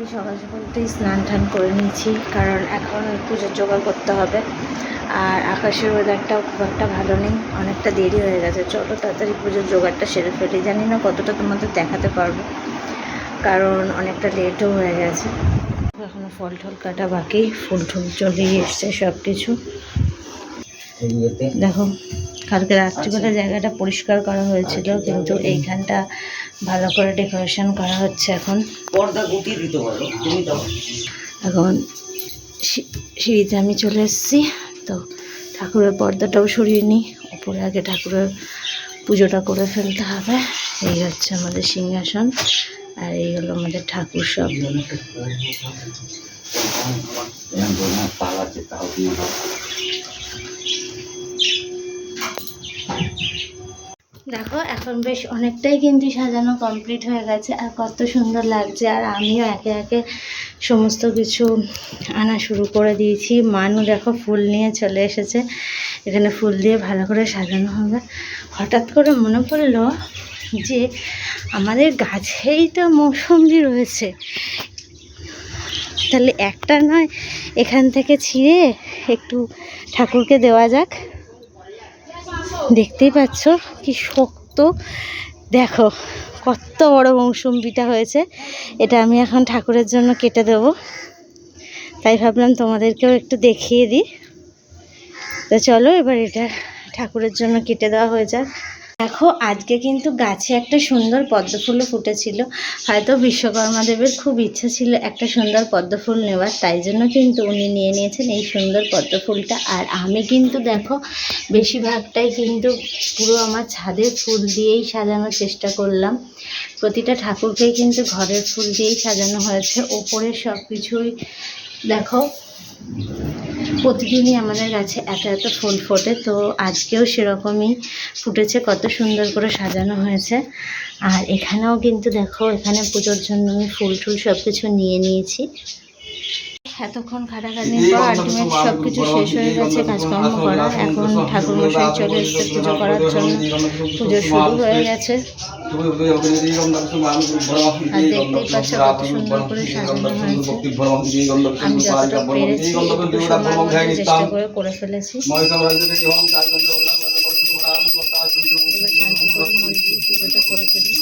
আজকে সকাল সকাল উঠেই স্নান টান করে নিয়েছি, কারণ এখন পুজোর জোগাড় করতে হবে। আর আকাশের ওয়েদারটাও খুব একটা ভালো নেই, অনেকটা দেরি হয়ে গেছে। চলো তাড়াতাড়ি পুজোর জোগাড়টা সেরে ফেলি। জানি না কতটা তোমাদের দেখাতে পারব, কারণ অনেকটা লেটও হয়ে গেছে। এখনও ফল টল কাটা বাকি ফুল টুল চলেই এসছে সব কিছু দেখো কালকে রাত্রিবেলা জায়গাটা পরিষ্কার করা হয়েছিল কিন্তু এইখানটা ভালো করে ডেকোরেশন করা হচ্ছে এখন। পর্দা গুটিয়ে দিতে পারো তুমি দাও। এখন সিঁড়িতে আমি চলে এসেছি। তো ঠাকুরের পর্দাটাও সরিয়ে নিই। উপরে আগে ঠাকুরের পুজোটা করে ফেলতে হবে। এই হচ্ছে আমাদের সিংহাসন আর এই হলো আমাদের ঠাকুর সব তাল আছে তাও দিয়ে দাও দেখো, এখন বেশ অনেকটাই কিন্তু সাজানো কমপ্লিট হয়ে গেছে, আর কত সুন্দর লাগছে। আর আমিও একে একে সমস্ত কিছু আনা শুরু করে দিয়েছি। মানু দেখো ফুল নিয়ে চলে এসেছে। এখানে ফুল দিয়ে ভালো করে সাজানো হবে। হঠাৎ করে মনে পড়ল যে আমাদের গাছেই তো মৌসুমি রয়েছে। তাহলে একটা নয়, এখান থেকে ছিঁড়ে একটু ঠাকুরকে দেওয়া যাক। দেখতেই পাচ্ছ কি শক্ত। দেখো, কত বড় মৌসুম্বিটা হয়েছে। এটা আমি এখন ঠাকুরের জন্য কেটে দেব। তাই ভাবলাম তোমাদেরকেও একটু দেখিয়ে দিই। তো চলো, এবার এটা ঠাকুরের জন্য কেটে দেওয়া হয়ে যাক। দেখো, আজকে কিন্তু গাছে একটা সুন্দর পদ্ম ফুলও ফুটেছিল। হয়তো বিশ্বকর্মা দেবের খুব ইচ্ছা ছিল একটা সুন্দর পদ্ম ফুল নেওয়ার, তাই জন্য কিন্তু উনি নিয়ে নিয়েছেন এই সুন্দর পদ্ম ফুলটা আর আমি কিন্তু দেখো, বেশিরভাগটাই কিন্তু পুরো আমার ছাদের ফুল দিয়েই সাজানোর চেষ্টা করলাম। প্রতিটা ঠাকুরকেই কিন্তু ঘরের ফুল দিয়েই সাজানো হয়েছে। ওপরে সব কিছুই দেখো প্রতিদিনই আমাদের গাছে এত এত ফুল ফোটে, তো আজকেও সেরকমই ফুটেছে, কত সুন্দর করে সাজানো হয়েছে। আর এখানেও কিন্তু দেখো, এখানে পুজোর জন্য আমি ফুল টুল সব কিছু নিয়ে নিয়েছি। এতক্ষণ খাটাখাটির পর আলটিমেট সব কিছু শেষ হয়ে গেছে কাজকর্ম করা। এখন ঠাকুর মশাই চলে এসেছে পুজো করার জন্য। পুজো শুরু হয়ে গেছে। আর দেখতেই পাচ্ছ কত সুন্দর করে সাজানো হয়েছে। আমি যতটা পেরেছি একটু চেষ্টা করে করে ফেলেছি। এবার শান্তি করে মন দিয়ে পুজোটা করে ফেলি।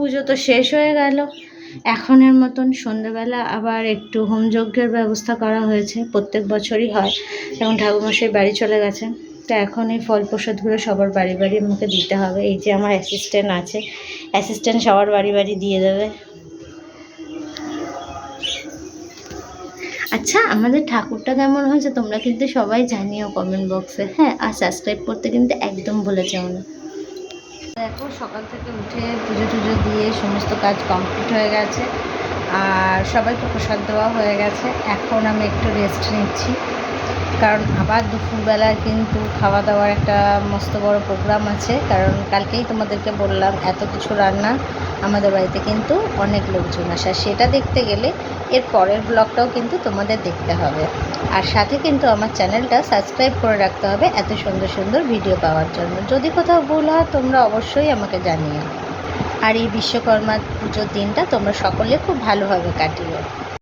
পুজো তো শেষ হয়ে গেল। এখনের মতন সন্ধ্যেবেলা আবার একটু হোমযজ্ঞের ব্যবস্থা করা হয়েছে, প্রত্যেক বছরই হয়। এখন ঠাকুরমশাই বাড়ি চলে গেছেন তো এখন এই ফল প্রসাদগুলো সবার বাড়ি বাড়ি আমাকে দিতে হবে। এই যে আমার অ্যাসিস্ট্যান্ট আছে অ্যাসিস্ট্যান্ট সবার বাড়ি বাড়ি দিয়ে দেবে। আচ্ছা আমাদের ঠাকুরটা কেমন হয়েছে তোমরা কিন্তু সবাই জানিও কমেন্ট বক্সে হ্যাঁ আর সাবস্ক্রাইব করতে কিন্তু একদম ভুলে যাও না। দেখো, সকাল থেকে উঠে পুজো টুজো দিয়ে সমস্ত কাজ কমপ্লিট হয়ে গেছে আর সবাইকে প্রসাদ দেওয়া হয়ে গেছে। এখন আমি একটু রেস্ট নিচ্ছি। কারণ আবার দুপুরবেলা কিন্তু খাওয়া দাওয়ার একটা মস্ত বড় প্রোগ্রাম আছে। কারণ কালকেই তোমাদেরকে বললাম, এত কিছু রান্না আমাদের বাড়িতে কিন্তু অনেক লোকজন আসে। সেটা দেখতে গেলে এর পরের ব্লগটাও কিন্তু তোমাদের দেখতে হবে। আর সাথে কিন্তু আমার চ্যানেলটা সাবস্ক্রাইব করে রাখতে হবে এত সুন্দর সুন্দর ভিডিও পাওয়ার জন্য। যদি কোথাও ভুল হয়, তোমরা অবশ্যই আমাকে জানিও। আর এই বিশ্বকর্মা পুজোর দিনটা তোমরা সকলে খুব ভালোভাবে কাটিও।